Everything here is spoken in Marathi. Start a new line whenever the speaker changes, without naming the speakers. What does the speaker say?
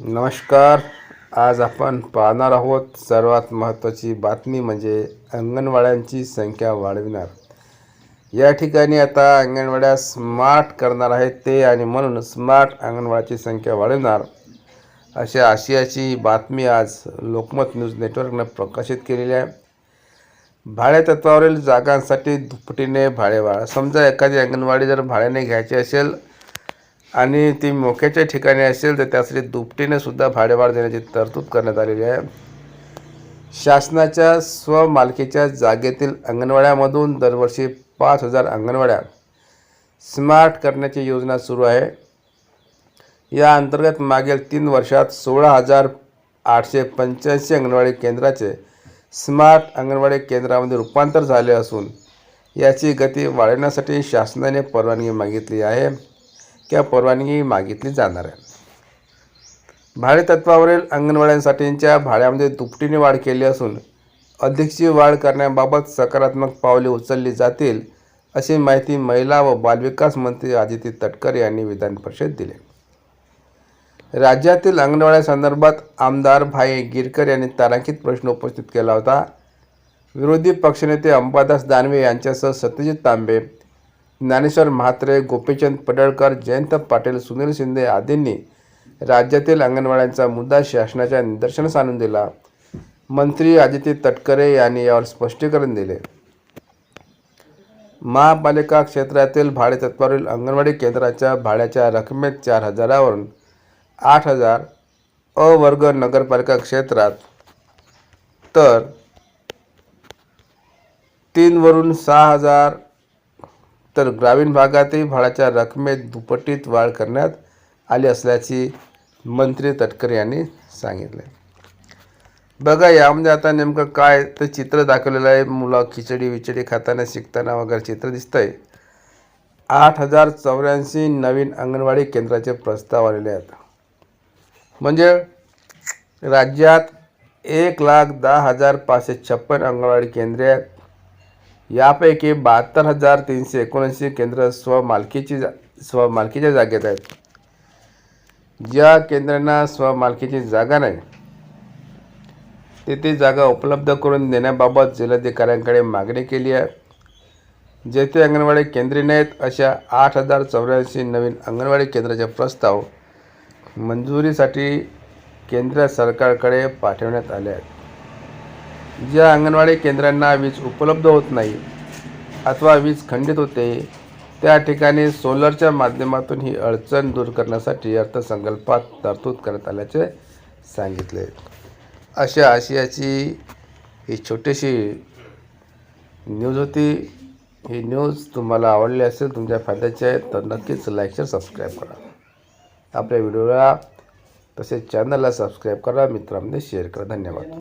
नमस्कार. आज आपण पाहणार आहोत सर्वात महत्त्वाची बातमी म्हणजे अंगणवाड्यांची संख्या वाढविणार. या ठिकाणी आता अंगणवाड्या स्मार्ट करणार आहेत ते आणि म्हणून स्मार्ट अंगणवाड्याची संख्या वाढविणार अशा आशियाची बातमी आज लोकमत न्यूज नेटवर्कनं प्रकाशित केलेली आहे. भाड्यातत्वावरील जागांसाठी दुपटीने भाडेवाढ समजा एखादी अंगणवाडी जर भाड्याने घ्यायची असेल आणि ती मोक्याच्या ठिकाणी असेल तर त्यासाठी दुपटीने सुद्धा भाडेवाढ देण्याची तरतूद करण्यात आलेली आहे. शासनाच्या स्वमालकीच्या जागेतील अंगणवाड्यामधून दरवर्षी पाच हजार अंगणवाड्या स्मार्ट करण्याची योजना सुरू आहे. या अंतर्गत मागील तीन वर्षात सोळा हजार आठशे पंच्याऐंशी अंगणवाडी केंद्राचे स्मार्ट अंगणवाडी केंद्रामध्ये रूपांतर झाले असून याची गती वाढवण्यासाठी शासनाने परवानगी मागितली आहे. किंवा परवानगी मागितली जाणार आहे. भाडेतत्वावरील अंगणवाड्यांसाठीच्या भाड्यामध्ये दुपटीने वाढ केली असून अधिकची वाढ करण्याबाबत सकारात्मक पावले उचलली जातील अशी माहिती महिला व बालविकास मंत्री आदिती तटकर यांनी विधान परिषद दिली. राज्यातील अंगणवाड्यासंदर्भात आमदार भाई गिरकर यांनी तारांकित प्रश्न उपस्थित केला होता. विरोधी पक्षनेते अंबादास दानवे यांच्यासह सत्यजित तांबे ज्ञानेश्वर म्हात्रे गोपीचंद पडळकर जयंत पाटील सुनील शिंदे आदींनी राज्यातील अंगणवाड्यांचा मुद्दा शासनाच्या निदर्शनास आणून दिला. मंत्री आदित्य तटकरे यांनी यावर स्पष्टीकरण दिले. महापालिका क्षेत्रातील भाडेतत्वावरील अंगणवाडी केंद्राच्या भाड्याच्या रकमेत चार हजारावरून आठ हजार अ वर्ग नगरपालिका क्षेत्रात तर तीनवरून सहा हजार तर ग्रामीण भागातही भाडाच्या रकमेत दुपटीत वाढ करण्यात आली असल्याची मंत्री तटकरे यांनी सांगितले बघा यामध्ये म्हणजे आता नेमकं काय ते चित्र दाखवलेलं आहे. मुलं खिचडी विचडी खाताना शिकताना वगैरे चित्र दिसतं आहे आठ हजार चौऱ्याऐंशी नवीन अंगणवाडी केंद्राचे प्रस्ताव आलेले आहेत. म्हणजे राज्यात एक लाख दहा हजार पाचशे छप्पन अंगणवाडी केंद्रे आहेत यापैकी बहात्तर हजार तीनशे एकोणऐंशी केंद्र स्वमालकीची जा स्वमालकीच्या जागेत आहेत. ज्या केंद्रांना स्वमालकीची जागा नाही तेथे जागा उपलब्ध करून देण्याबाबत जिल्हाधिकाऱ्यांकडे मागणी केली आहे. जेथे अंगणवाडी केंद्रे नाहीत अशा आठ हजार चौऱ्याऐंशी नवीन अंगणवाडी केंद्राचे प्रस्ताव मंजुरीसाठी केंद्र सरकारकडे पाठवण्यात आले आहेत. ज्या अंगणवाडी केंद्रांना वीज उपलब्ध होत नाही अथवा वीज खंडित होते त्या ठिकाणी सोलरच्या माध्यमातून ही अडचण दूर करण्यासाठी अर्थसंकल्पात तरतूद करण्यात आल्याचे सांगितले. अशा आशियाची ही छोटीशी न्यूज होती. ही न्यूज तुम्हाला आवडली असेल तुमच्या फायद्याची आहे तर नक्कीच लाईक शेअर सबस्क्राईब करा. आपल्या व्हिडिओला तसेच चॅनलला सबस्क्राईब करा मित्रांमध्ये शेअर करा. धन्यवाद.